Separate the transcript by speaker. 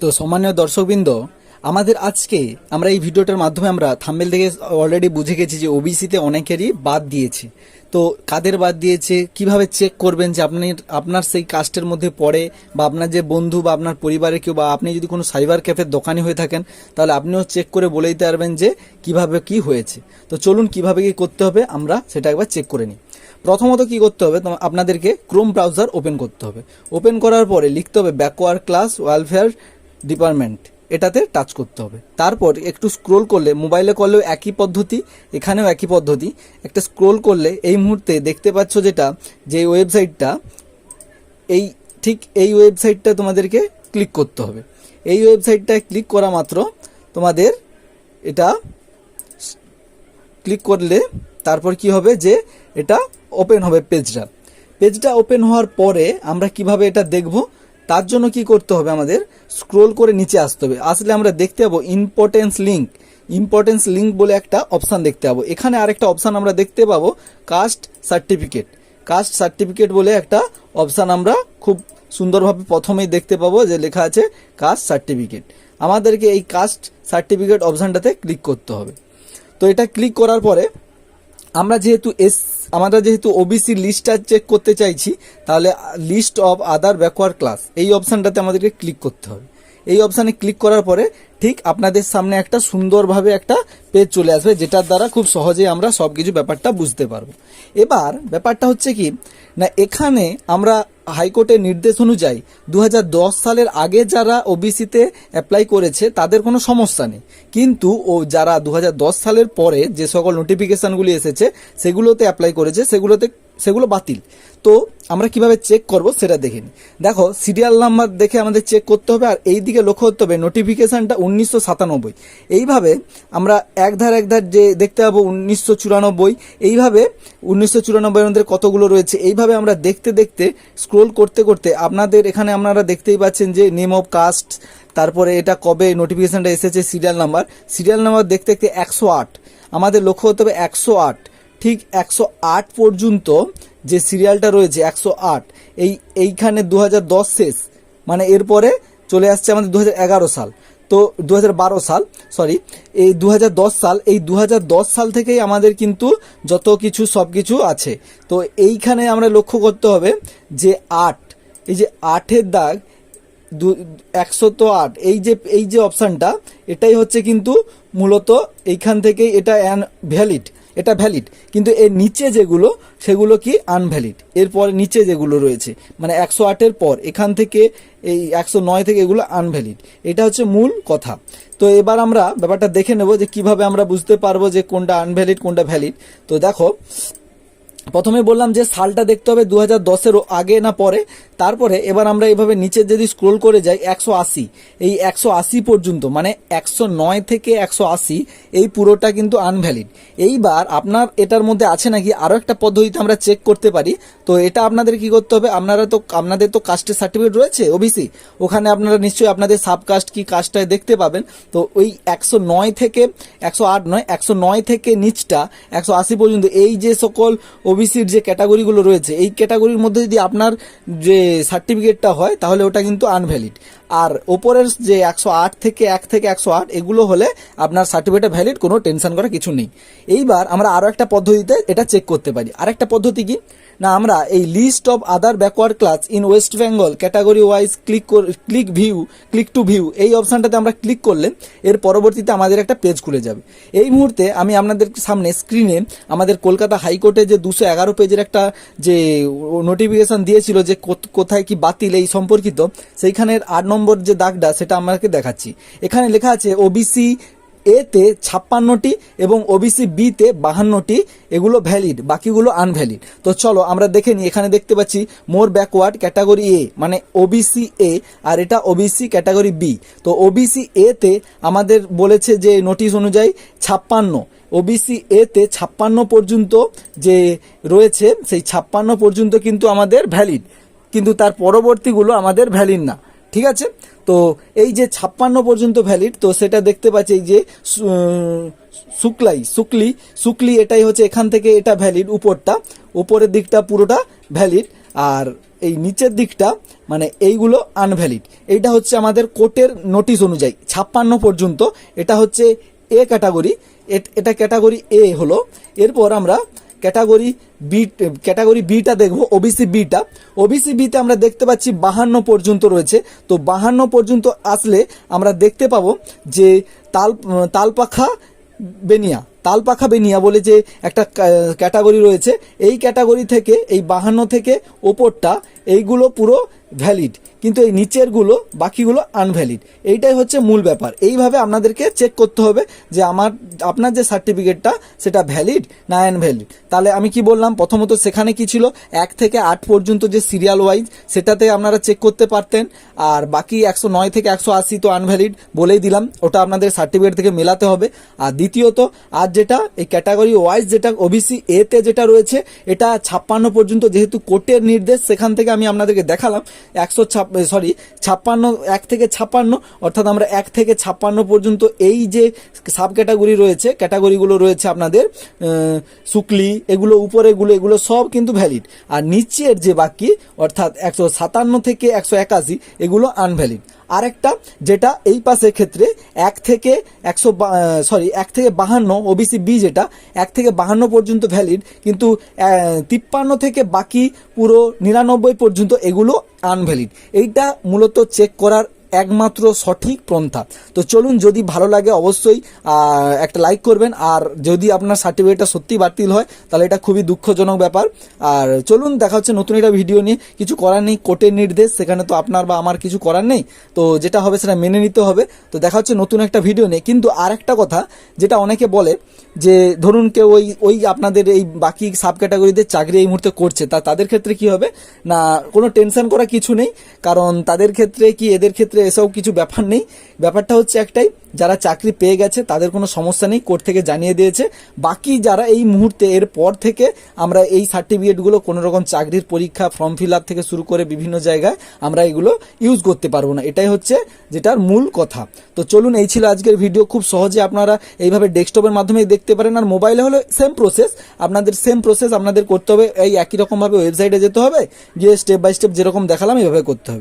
Speaker 1: তো সম্মানীয় দর্শকবৃন্দ, আমাদের আজকে আমরা এই ভিডিওটার মাধ্যমে আমরা থাম্বেল থেকে অলরেডি বুঝে গেছি যে ওবিসিতে অনেকেরই বাদ দিয়েছে। তো কাদের বাদ দিয়েছে? কীভাবে চেক করবেন যে আপনি আপনার সেই কাস্টের মধ্যে পড়ে বা আপনার যে বন্ধু বা আপনার পরিবারের কেউ বা আপনি যদি কোনো সাইবার ক্যাফের দোকানি হয়ে থাকেন, তাহলে আপনিও চেক করে বলে দিতে পারবেন যে কীভাবে কি হয়েছে। তো চলুন কীভাবে কি করতে হবে, আমরা সেটা একবার চেক করে নিই। প্রথমত কি করতে হবে আপনাদেরকে ক্রোম ব্রাউজার ওপেন করতে হবে। ওপেন করার পরে লিখতে হবে ব্যাকওয়ার্ড ক্লাস ওয়েলফেয়ার ডিপার্টমেন্ট এটাতে টাচ করতে হবে। তারপর একটু স্ক্রোল করলে মোবাইলে করলেও একই পদ্ধতি, এখানেও একই পদ্ধতি। একটা স্ক্রোল করলে এই মুহূর্তে দেখতে পাচ্ছ যেটা, যে ওয়েবসাইটটা এই, ঠিক এই ওয়েবসাইটটা তোমাদেরকে ক্লিক করতে হবে। এই ওয়েবসাইটটায় ক্লিক করা মাত্র তোমাদের এটা ক্লিক করলে তারপর কি হবে যে এটা ওপেন হবে পেজটা পেজটা ওপেন হওয়ার পরে আমরা কীভাবে এটা দেখব? তার জন্য কি করতে হবে আমাদের? স্ক্রোল করে নিচে আসতে হবে। আসলে আমরা দেখতে পাবো ইম্পর্টেন্স লিঙ্ক ইম্পর্টেন্স লিঙ্ক বলে একটা অপশান দেখতে পাবো। এখানে আরেকটা অপশান আমরা দেখতে পাবো কাস্ট সার্টিফিকেট কাস্ট সার্টিফিকেট বলে একটা অপশান আমরা খুব সুন্দরভাবে প্রথমেই দেখতে পাবো যে লেখা আছে কাস্ট সার্টিফিকেট আমাদেরকে এই কাস্ট সার্টিফিকেট অপশানটাতে ক্লিক করতে হবে। তো এটা ক্লিক করার পরে আমরা যেহেতু এস আমরা যেহেতু ওবিসি লিস্টটা চেক করতে চাইছি, তাহলে list of other backward class এই অপশানটাতে আমাদেরকে ক্লিক করতে হবে। এই অপশানে ক্লিক করার পরে ঠিক আপনাদের সামনে একটা সুন্দরভাবে একটা পেজ চলে আসবে, যেটার দ্বারা খুব সহজে আমরা সব কিছু ব্যাপারটা বুঝতে পারব। এবার ব্যাপারটা হচ্ছে কি, না এখানে আমরা হাইকোর্টের নির্দেশ অনুযায়ী দু হাজার দশ সালের আগে যারা ওবিসিতে অ্যাপ্লাই করেছে, তাদের কোনো সমস্যা নেই। কিন্তু ও যারা দু হাজার দশ সালের পরে যে সকল নোটিফিকেশানগুলি এসেছে, সেগুলোতে অ্যাপ্লাই করেছে, সেগুলোতে সেগুলো বাতিল। তো আমরা কীভাবে চেক করব সেটা দেখে নিই। দেখো সিরিয়াল নাম্বার দেখে আমাদের চেক করতে হবে, আর এই দিকে লক্ষ্য করতে হবে নোটিফিকেশানটা উনিশশো সাতানব্বই। এইভাবে আমরা এক ধার এক ধার যে দেখতে পাবো উনিশশো চুরানব্বই, এইভাবে উনিশশো চুরানব্বই মধ্যে কতগুলো রয়েছে, এইভাবে আমরা দেখতে দেখতে স্ক্রোল করতে করতে আপনাদের এখানে আপনারা দেখতেই পাচ্ছেন যে নেম অফ কাস্ট তারপরে এটা কবে নোটিফিকেশানটা এসেছে সিরিয়াল নাম্বার সিরিয়াল নাম্বার দেখতে দেখতে একশো আট। আমাদের লক্ষ্য হতে হবে একশো আট। ঠিক একশো আট পর্যন্ত যে সিরিয়ালটা রয়েছে, একশো আট, এই এইখানে দু হাজার দশ শেষ। মানে এরপরে চলে আসছে আমাদের দু হাজার এগারো সাল। তো দু হাজার বারো সাল সরি এই দু হাজার দশ সাল, এই দু হাজার দশ সাল থেকেই আমাদের কিন্তু যত কিছু, সব কিছু আছে। তো এইখানে আমরা লক্ষ্য করতে হবে যে আট, এই যে আটের দাগ দু, একশো তো আট, এই যে এই যে অপশানটা এটাই হচ্ছে কিন্তু মূলত এইখান থেকেই এটা অ্যান ভ্যালিড এটা ভ্যালিড কিন্তু এর নিচে যেগুলো, সেগুলো কি আনভ্যালিড এরপর নিচে যেগুলো রয়েছে মানে একশো আটের পর, এখান থেকে এই একশো নয় থেকে এগুলো আনভ্যালিড এটা হচ্ছে মূল কথা। তো এবার আমরা ব্যাপারটা দেখে নেব যে কীভাবে আমরা বুঝতে পারব যে কোনটা আনভ্যালিড কোনটা ভ্যালিড তো দেখো প্রথমে বললাম যে সালটা দেখতে হবে দু হাজার দশের আগে না পরে। তারপরে এবার আমরা এভাবে নিচে যদি স্ক্রোল করে যাই, একশো আশি। এই একশো আশি পর্যন্ত মানে একশো নয় থেকে একশো আশি, এই পুরোটা কিন্তু আনভ্যালিড এইবার আপনার এটার মধ্যে আছে নাকি আরও একটা পদ্ধতিতে আমরা চেক করতে পারি। তো এটা আপনাদের কি করতে হবে? আপনারা তো, আপনাদের তো কাস্টের সার্টিফিকেট রয়েছে ওবিসি ওখানে আপনারা নিশ্চয়ই আপনাদের সাবকাস্ট কি কাস্টটায় দেখতে পাবেন। তো ওই একশো নয় থেকে একশো আট নয়, একশো নয় থেকে নিচটা, একশো আশি পর্যন্ত, এই যে সকল ওবিসির যে ক্যাটাগরিগুলো রয়েছে, এই ক্যাটাগরির মধ্যে যদি আপনার যে সার্টিফিকেটটা হয়, তাহলে ওটা কিন্তু আনভ্যালিড আর ওপরের যে একশো আট থেকে এক থেকে একশো আট, এগুলো হলে আপনার সার্টিফিকেটটা ভ্যালিড কোনো টেনশন করা কিছু নেই। এইবার আমরা আরও একটা পদ্ধতিতে এটা চেক করতে পারি। আর একটা পদ্ধতি কি? না, আমরা এই list of other backward class in West Bengal category wise click click view click to view এই অপশানটাতে আমরা ক্লিক করলে এর পরবর্তীতে আমাদের একটা পেজ খুলে যাবে। এই মুহূর্তে আমি আপনাদের সামনে স্ক্রিনে আমাদের কলকাতা হাইকোর্টে যে দুশো এগারো পেজের একটা যে নোটিফিকেশন দিয়েছিল যে কোথ- কোথায় কি বাতিল এই সম্পর্কিত, সেইখানের আট নম্বর যে দাগটা সেটা আমাকে দেখাচ্ছি। এখানে লেখা আছে ওবিসি এতে ছাপ্পান্নটি এবং ওবিসি বিতে বাহান্নটি, এগুলো ভ্যালিড বাকিগুলো আনভ্যালিড তো চলো আমরা দেখে নিই, এখানে দেখতে পাচ্ছি মোর ব্যাকওয়ার্ড ক্যাটাগরি এ মানে ওবিসি এ আর এটা ওবিসি ক্যাটাগরি বি তো ওবিসি এতে আমাদের বলেছে যে নোটিশ অনুযায়ী ছাপ্পান্ন। ওবিসি এতে ছাপ্পান্ন পর্যন্ত যে রয়েছে, সেই ছাপ্পান্ন পর্যন্ত কিন্তু আমাদের ভ্যালিড কিন্তু তার পরবর্তীগুলো আমাদের ভ্যালিড না। ঠিক আছে? তো এই যে ছাপ্পান্ন পর্যন্ত ভ্যালিড তো সেটা দেখতে পাচ্ছি এই যে শুক্লাই, শুক্লি শুক্লি এটাই হচ্ছে এখান থেকে এটা ভ্যালিড উপরটা। উপরের দিকটা পুরোটা ভ্যালিড আর এই নিচের দিকটা মানে এইগুলো আনভ্যালিড এইটা হচ্ছে আমাদের কোর্টের নোটিশ অনুযায়ী, ছাপ্পান্ন পর্যন্ত। এটা হচ্ছে এ ক্যাটাগরি এটা ক্যাটাগরি এ হলো। এরপর আমরা ক্যাটাগরি বি ক্যাটাগরি বিটা দেখব ওবিসি বিটা ওবিসি বিতে আমরা দেখতে পাচ্ছি বাহান্ন পর্যন্ত রয়েছে। তো বাহান্ন পর্যন্ত আসলে আমরা দেখতে পাবো যে তাল, তালপাখা বেনিয়া তালপাখা বেনিয়া বলে যে একটা ক্যাটাগরি রয়েছে। এই ক্যাটাগরি থেকে, এই বাহান্ন থেকে ওপরটা এইগুলো পুরো ভ্যালিড কিন্তু এই নিচেরগুলো, বাকিগুলো আনভ্যালিড এইটাই হচ্ছে মূল ব্যাপার। এইভাবে আপনাদেরকে চেক করতে হবে যে আমার, আপনার যে সার্টিফিকেটটা সেটা ভ্যালিড না আনভ্যালিড তাহলে আমি কি বললাম? প্রথমত সেখানে কি ছিল? এক থেকে আট পর্যন্ত যে সিরিয়াল ওয়াইজ সেটাতে আপনারা চেক করতে পারতেন। আর বাকি একশো নয় থেকে একশো আশি তো আনভ্যালিড বলেই দিলাম। ওটা আপনাদের সার্টিফিকেট থেকে মেলাতে হবে। আর দ্বিতীয়ত, আর যেটা, এই ক্যাটাগরি ওয়াইজ যেটা ওবিসি এতে যেটা রয়েছে, এটা ছাপ্পান্ন পর্যন্ত যেহেতু কোর্টের নির্দেশ, সেখান থেকে আমি আপনাদেরকে দেখালাম, একশো সরি ছাপ্পান্ন, এক থেকে ছাপ্পান্ন, অর্থাৎ আমরা এক থেকে ছাপ্পান্ন পর্যন্ত এই যে সাব ক্যাটাগরি রয়েছে ক্যাটাগরিগুলো রয়েছে আপনাদের শুকলি শুক্লি, এগুলো উপরেগুলো এগুলো সব কিন্তু ভ্যালিড আর নিচের যে বাকি, অর্থাৎ একশো সাতান্ন থেকে একশো একাশি, এগুলো আনভ্যালিড আরেকটা, যেটা এই পাশের ক্ষেত্রে এক থেকে একশো সরি এক থেকে বাহান্ন ওবিসি বি যেটা, এক থেকে বাহান্ন পর্যন্ত ভ্যালিড কিন্তু তিপ্পান্ন থেকে বাকি পুরো নিরানব্বই পর্যন্ত এগুলো আনভ্যালিড এইটা মূলত চেক করার একমাত্র সঠিক পন্থা। তো চলুন, যদি ভালো লাগে অবশ্যই একটা লাইক করবেন। আর যদি আপনার সার্টিফিকেটটা সত্যি বাতিল হয়, তাহলে এটা খুবই দুঃখজনক ব্যাপার। আর চলুন, দেখা হচ্ছে নতুন একটা ভিডিও নিয়ে। কিছু করার নেই, কোর্টের নির্দেশ। সেখানে তো আপনার বা আমার কিছু করার নেই। তো যেটা হবে, সেটা মেনে নিতে হবে। তো দেখা হচ্ছে নতুন একটা ভিডিও নিয়ে। কিন্তু আর একটা কথা, যেটা অনেকে বলে যে, ধরুন কেউ ওই ওই আপনাদের এই বাকি সাব ক্যাটাগরিতে চাকরি এই মুহূর্তে করছে, তা তাদের ক্ষেত্রে কি হবে? না, কোনো টেনশন করা কিছু নেই। কারণ তাদের ক্ষেত্রে কি, এদের ক্ষেত্রে এসব কিছু ব্যাপার নেই। ব্যাপারটা হচ্ছে একটাই, যারা চাকরি পেয়ে গেছে তাদের কোনো সমস্যা নেই, কোর্ট থেকে জানিয়ে দিয়েছে। বাকি যারা এই মুহূর্তে এর পর থেকে আমরা এই সার্টিফিকেটগুলো কোনো রকম চাকরির পরীক্ষা ফর্ম ফিল আপ থেকে শুরু করে বিভিন্ন জায়গায় আমরা এগুলো ইউজ করতে পারব না। এটাই হচ্ছে যেটার মূল কথা। তো চলুন, এই ছিল আজকের ভিডিও খুব সহজে আপনারা এইভাবে ডেস্কটপের মাধ্যমে দেখতে পারেন। আর মোবাইলে হলে সেম প্রসেস আপনাদের সেম প্রসেস আপনাদের করতে হবে। এই একই রকমভাবে ওয়েবসাইটে যেতে হবে। গিয়ে স্টেপ বাই স্টেপ যেরকম দেখালাম, এইভাবে করতে হবে।